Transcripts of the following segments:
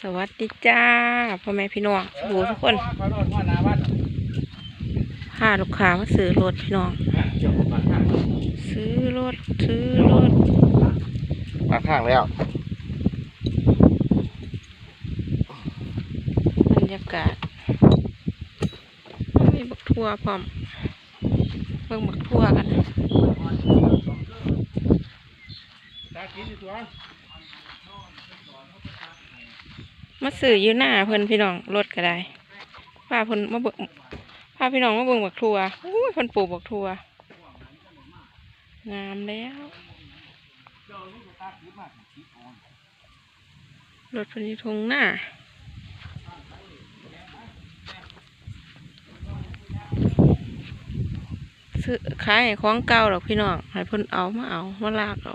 สวัสดีจ้าพ่อแม่พี่น้องสูทุกคนพาลูกค้ามาซื้อรถพี่น้อง ซื้อรถซื้อรถมาข้างแล้วบรรยากาศมีบักทั่วพร้อมเบิ่งบักทั่วกันนะ มาซื้อยู่หน้าเพิ่นพี่น้องรถก็ได้พาเพิ่นมาเบิ่งพาพี่น้องมาเบิ่งบักทัวอู้ยเพิ่นปลูกบักทัวงามแล้วรถเพิ่นอยู่ทงหน้าซื้อขายของเก่าหรอกพี่น้องให้เพิ่นเอามาเอามาลากเอา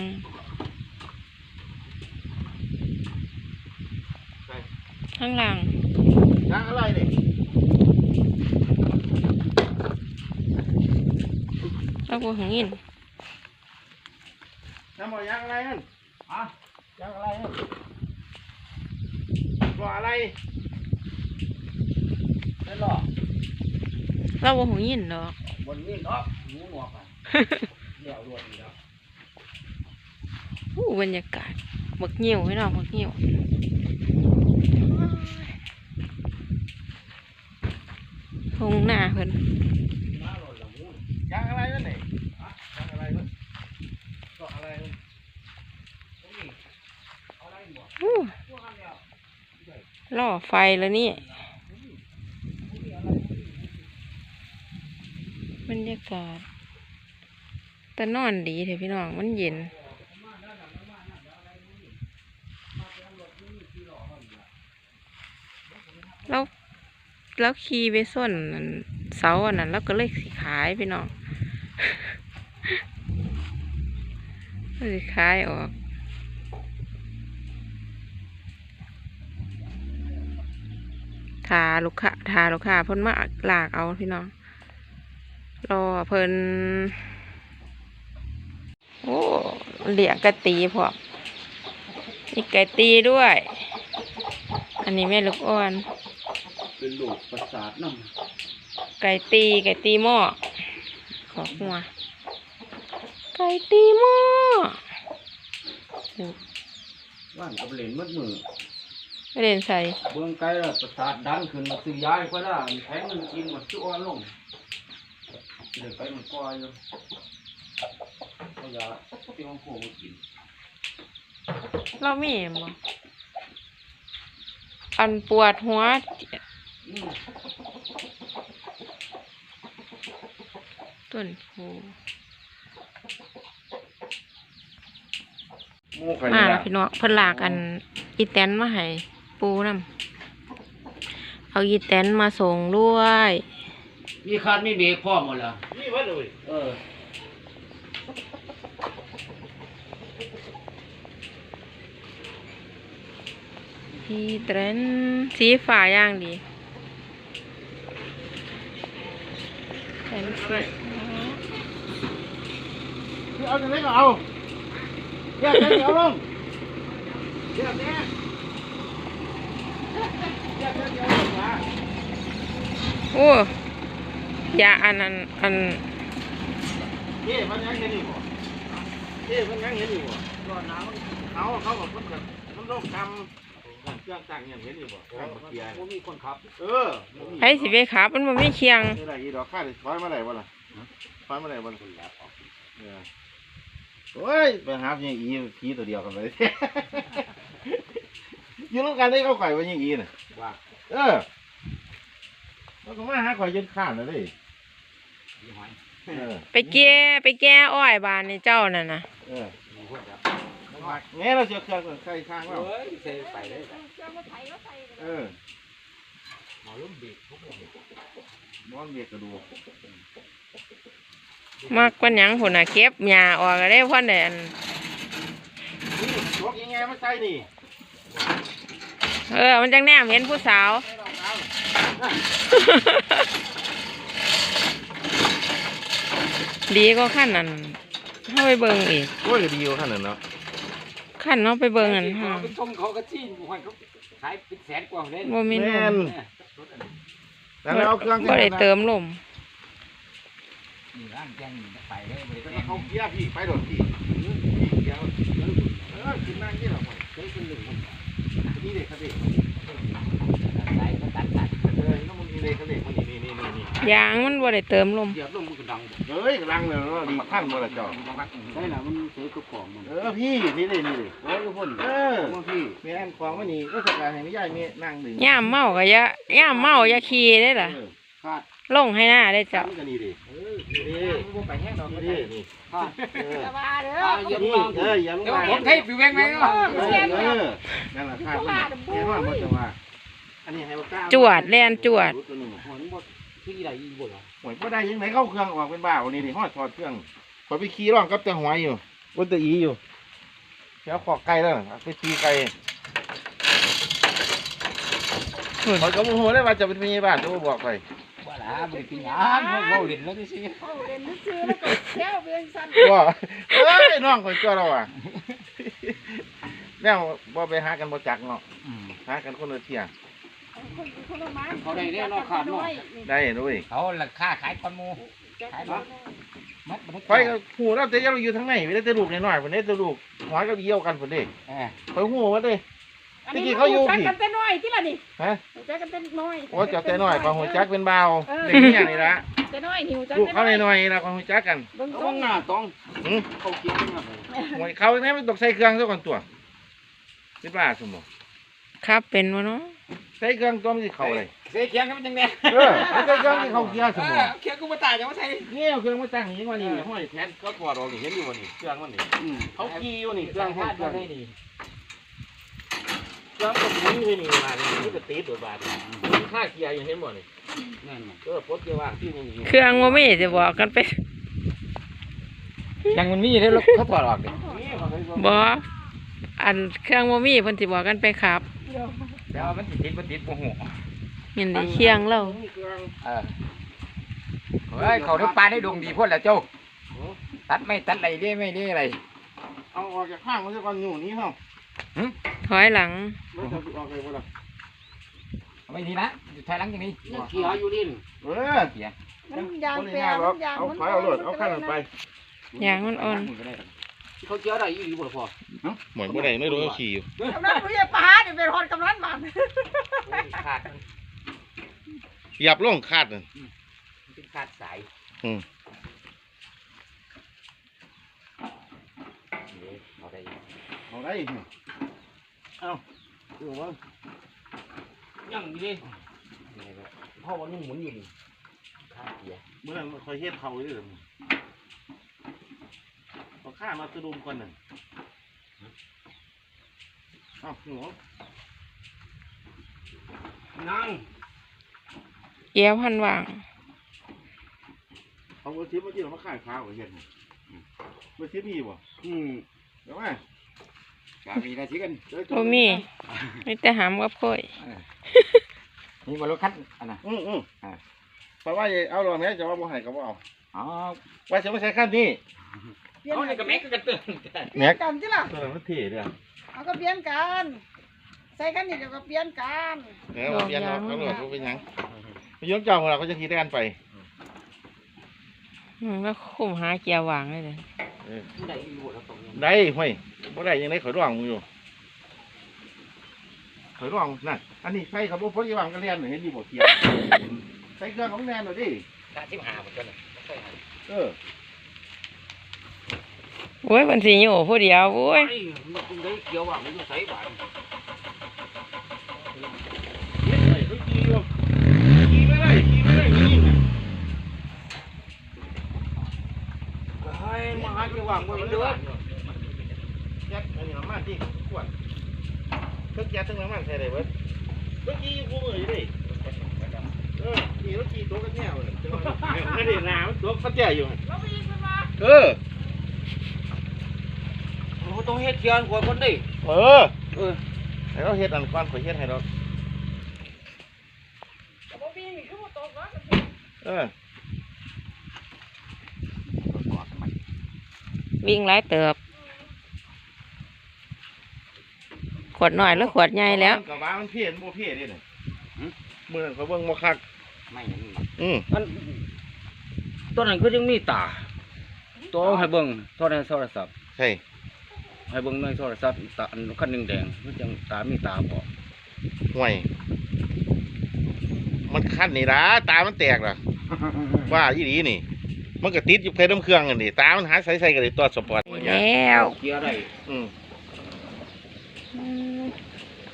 งข้างหลังยางอะไรเนี่ยเราบ่หงยินน้ำมันยางอะไรนั่นอะยางอะไรนั่นบ่อะไรนั่นหรอ เราบ่หงยินดอกบนนี่เนาะหมูหนวกอะเดี๋ยวรวดอีกแล้วอู้บรรยากาศบักเหี่ยวพี่น้องบักเหี่ยวทงหน้าเพิ่นยางอะไรนั่นเนี่ยอะยางอะไรนั่นก็อะไรนั่นตรงนี้เอาอะไรบ่อู้พวกนั้นแล้วล่อไฟแล้วนี่ บรรยากาศแต่นอนดีเถอะพี่น้อง มันเย็น แล้วแล้วขี่ไปส้นนั่นเสาอันนั้น แล้วก็เลยสิขายพี่น้องก็สิขายออกทาลูกค้าทาลูกค้าพ่นมาลากเอาพี่น้อง รอเพิ่นโอ้เหลียงกะตีพร้อมมีไก่ตีด้วย อันนี้แม่ลูกอ่อน เป็นลูกประสาทน้ไก่ตีไก่ตีหม้อขอหัว ไก่ตีหม้อำว่านกับเหรนมัดมือไม่เล่นใส่เบื้องไกลแล้วประสาทดังขึ้นมาซื้อยายก็ได้แข็งมันกินหมดชั่วลง เดี๋ยวไปมันก้อยอยู่ก็อย่าที่ห้องโค้งกินเรามีบ่อันปวดหัวอืมต้นโพหมูไข่มาดาแล้วพี่น้องเพิ่นลากอันอีแตนมาให้ปูนํเอาอีแตนมาส่งด้วย มีคันมีเบรกพร้อมหมดแล้ว นี่วะเลยเอออีแตนสีฟ้าอย่างดีแตนสีฟ้าที่เอาจะเล็กก็เอาแยกกันเอาลงแยกแยกแยกกันเอาลงมาโอ้ ยาอันนั้นอันเฮ้มันยังเห็นอยู่บ่เฮ้มันยังเห็นอยู่บ่รอดน้ำมันเขาเขาบอกมันแบบมันต้องทำเครื่องตั้งอย่างเห็นอยู่บ่ทำเกียร์มันมีคนขับ เออมันมีไผสิไปขับมันบ่มีเคียงนี่ไรอีดอกข้าดิถอยมาไหนบ่ล่ะถอยมาไหนบ่ล่ะเออโอ้ยไปหาอย่างอีผีตัวเดียวกันเลยอยู่ร่วมกันได้เข้าไข่ว่าอย่างอีน่ะว่าเออ แล้วก็มาหาข่อยจนข้านเลยเด้ยี่ห้อยเออ ไปแก้ไปแก้อ้อยบานนี่เจ้านั่นน่ะเออแง่เราเสียเครื่องใส่ข้างเราเฮ้ยใส่ไปเลยเออหมอลุ่มบีบทุกคนนอนเบียกกระดูกมักกว่าหยังพุ่นน่ะเก็บหญ้าออกก็ได้พ่อได้อันนี่ยกยังไงมาใส่นี่เออมันจังแนมเห็นผู้สาวใส่รองเท้า ดีก็ขั้นนั้นเฮาไปเบิ่งอีกโอ้ยดีกว่าขนาดนั้นเนาะขั้นเฮาไปเบิ่งอันเขาฮะไปชมเขาก็ที่หอยเขาขายเป็นแสนกว่าเลยบ่มีลแม่นมแล้วเราเอาเครื่องบ่ได้เติมลมนี่ร่างแจ้งไปเลยบริแล้วการเขาเกียร์พี่ไปโดดพี่พี่เกียร์เออขึ้นนั่งนี่หรอเคยขึ้นหนึ่งนี่เด็กเขาเด็ก สายก็ตัดตัด เออน้ำมันมี เด็กเขาเด็กมันนี่นี่นี่นี่ยางมันบ่ได้เติมลมเดี๋ยวลงมันก็ดังเฮ้ยรังเลยเนาะดีขั้นบ่ละเจ้าใช่แล้วมันซื้อกระป๋องมันเออพี่นี่เลยนี่เลยโอ้ยทุกคนเออพี่แม่นของมันนี่ก็สกายให้ไม่ย่ายมีนั่งหนึ่งย่ามเมาก็อย่าย่ามเมาอย่าขี่ได้ล่ะเออขาดลงให้หน้าได้เจ้าจำกันนี่ดิเออนี่มันไปแห้งดอกนี่นี่ดินี่ขาดเออเอาเยอะนี่มากเอออย่าลงเดี๋ยวมาผมให้ปีเว้งไหมเอเนาะอเออนั่นแหละขาดมันแค่ว่ามันจะว่า อันนี้ให้บ่กล้าจวดแล่นจวดหัวมันบ่ที่ไหนอีกบ่ล่ะหวยบ่ได้ยังไงเข้าเครื่องออกเป็นบ้าวันนี้นี่ฮอดถอดเครื่องขอยไปขี่ร่องกับแต่หวยอยู่บนตะอีอยู่แถวขอกไก่แล้วน่ะไปขี่ไก่หุ่นขอยก็บ่ฮู้เลยว่าจะเป็นพยาบาลจะบ่บอกไปว่าล่ะบ่ได้กินหยังเว้าเล่นแล้วนี่สิว่าเอ้ยน้องข่อยเจ้าเราอะแนวบ่ไปหากันบ่จักเนาะอืมหากันคนละเที่ย เขาได้แน่นอนขาดเนาะ ได้ด้วยเขาราคาขายคนหมูขายเนาะมัดบ่ข่อยก็ฮู้แล้วแต่ยังอยู่ทางไหนมีแต่แต่ลูกน้อยๆพุ่นเด้แต่ลูกหัวก็เหี่ยวกันพุ่นเด้เออข่อยฮู้ว่าเด้ที่จริงเขาอยู่ผิดกันแต่น้อยที่ละนี่ฮะจักกันแต่น้อยโอ้เจ้าแต่น้อยก็ฮู้จักเป็นบ่าวเด็กเนี่ยนี่ละแต่น้อยหิวจักลูกเขาน้อยๆนะก็ฮู้จักกันเบิ่งต้ต้องงหน้าต้องหือเขาเกี่ยวกันมาหวยเขาเนี่ยมันต้องใส่เครื่องซะก่อนตัวเป็นบ้าสมบ่ครับเป็นบ่เนาะ ใส่เครื่องตัวมันสิเข้าเลยเสียเคียงกันมันจังได๋เออใส่เครื่องที่เขาเกียร์สมบ่เคียงกูบ่ตายจังว่าใส่นี่เอาเครื่องมาตั้งอย่างนี้ว่านี่ห้อยแขนก็ถอดออกนี่เห็นอยู่บ่นี่เครื่องมันนี่อืมเขาขี่อยู่นี่เครื่องห้อยเครื่องได้นี่เครื่องก็หมุนอยู่นี่มานี่นี่ก็ติดตัวบาดนี่ค่าเกียร์อยู่เห็นบ่นี่นั่นเออปลดเกียร์ว่างที่นี่นี่เครื่องบ่มีสิบอกกันไปยังมันมีแล้วเขาถอดออกดินี่เขาเคยบอกบ่อันเครื่องบ่มีเพิ่นสิบอกกันไปครับ แล้วมันติดบ่ติดบ่ฮู้ยินดีเคียงเรานี่เครื่องเออเฮ้ยเขาได้ปลาได้ดวงดีพุ่นแล้วเจ้า ตัดไม่ตัดอะไรได้ไม่ได้อะไรเอาออกจากข้างมันซะก่อนอยู่นี่เฮาถอยหลังแล้วจะออกเลยบ่ล่ะเอาไม่ดีนะอยู่ถอยหลังอย่างนี้เกียร์อยู่นี่เออเกียร์มันยางบ่ได้แปรยากหรอกมันยางเอามันถอยเอารถเอาข้างนั้นไปยางมันอ่อนเขาเกียร์ได้อีหลีบ่ล่ะพ่อเหมือนบ่ได้ไม่รู้เขาขี่อยู่กำนันผู้ใหญ่ปลาเนี่ยเป็นฮอดกำนันมันขาดเหยียบลงคาดนั่นเป็นขาดสายอืมเอาได้เอาได้อีกนี่เอาดูว่ายังดีพ่อว่านุ่งหมุนอยู่นี่ขาดเกียร์เมื่อนั้นคอยเฮ็ดเขาอยู่เด้อเอาข้ามาสะดุมก่อนนั่นเอาหนูนั่งเกียวพันวางเอาเอาชิปมาที่เรามาขายข้าวกับเฮ็ดนี่มาชิปมีบ่อืมเดี๋ยวมากามีนาทีกันเดี๋ยวจะบ่มีมีแต่หามกับค่อยนี่มารถคันอันน่ะอืมอืมอ่าเพราะว่าเอาหรอกแม่จะว่าบ่ให้ก็บ่เอาอ๋อว่าจะไม่ใช้ขั้นนี้เปลี่ยนเอาในกระแม็กก็เตือนเปลี่ยนกันที่ละตัวนั้นมันเท่เด้อ เอาก็เปลี่ยนกัน ใส่กันนี่เดี๋ยวก็เปลี่ยนกันเออบ่เปลี่ยนเอาเขาหลวดบ่เป็นหยังไปย้อนเจ้าของเราก็จะขี่ได้กันไปอืมแล้วคุมหาเกียร์วางเลยเด้อเออได้อีหลีแล้วตรงนี้ได้ห้วยบ่ได้ยังไงข่อยร้องมึงอยู่ข่อยร้องนั่นอันนี้ใส่เขาบ่พอดีวางกันเรียนเห็นดีบ่เทียม ใส่เครื่องของแนนหน่อยดิ กาที่หาเหมือนกันน่ะไม่ค่อยหาเออ โอ้ยเพิ่นสิอยู่ผู้เดียวโอ้ยไอ้มันได้เกี่ยวว่ามันจะใส่บาทเฮ็ดไว้เขาขี่อยู่ขี่ไม่ได้ขี่ไม่ได้นี่น่ะมาหาที่ว่างบ่เดือดยัดอันนี้น้ำมันที่ขวดทึกยัดทึกน้ำมันใส่ได้เบิดเมื่อกี้กูมืออยู่ดิเออนี่รถขี่ตัวกันแนวเลยไม่ได้น้ำตัวฟัดแจ่อยู่เออ โอ้ต้องเฮ็ดเกียนกว่าคนดิเออเออให้เราเฮ็ดอันก่อนข่อยเฮ็ดให้เราเออวิ่งหลายเติบ ขวดหน่อยหรือขวดใหญ่แล้วกับว่ามันเพี้ยนบ่เพี้ยนนี่น่ะมื้อนั้นเขาเบิ่งบ่คักไม่เห็นอืมอันตัวนั้นก็ยังมีตาตัวให้เบิ่งโทรในโทรศัพท์ใช่ ให้เบิ่งในโทรศัพท์ตาอันคันหนึงแดงมันจังตามีตาบ่ห่วย มันคันนี่ล่ะตามันแตกล่ะ ว่าอีหลีนี่ มันก็ติดอยู่เพลน้ำเครื่องกันนี่ตามันหาใส่ใส่กันเลยตัวสปอร์ตแล้วเกียร์ได้อืมอืม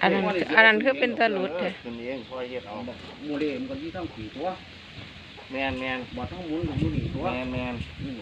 อันนั้นอันนั้นคือเป็นตะหลุดเอเถออะขึ้นเองคอยเฮ็ดเอาหมูเล่มันก็มีทั้งขี่ตัวแมนแมนบ่ทั้งหมุนก็อยู่นี่ตัวแมนแมนอืม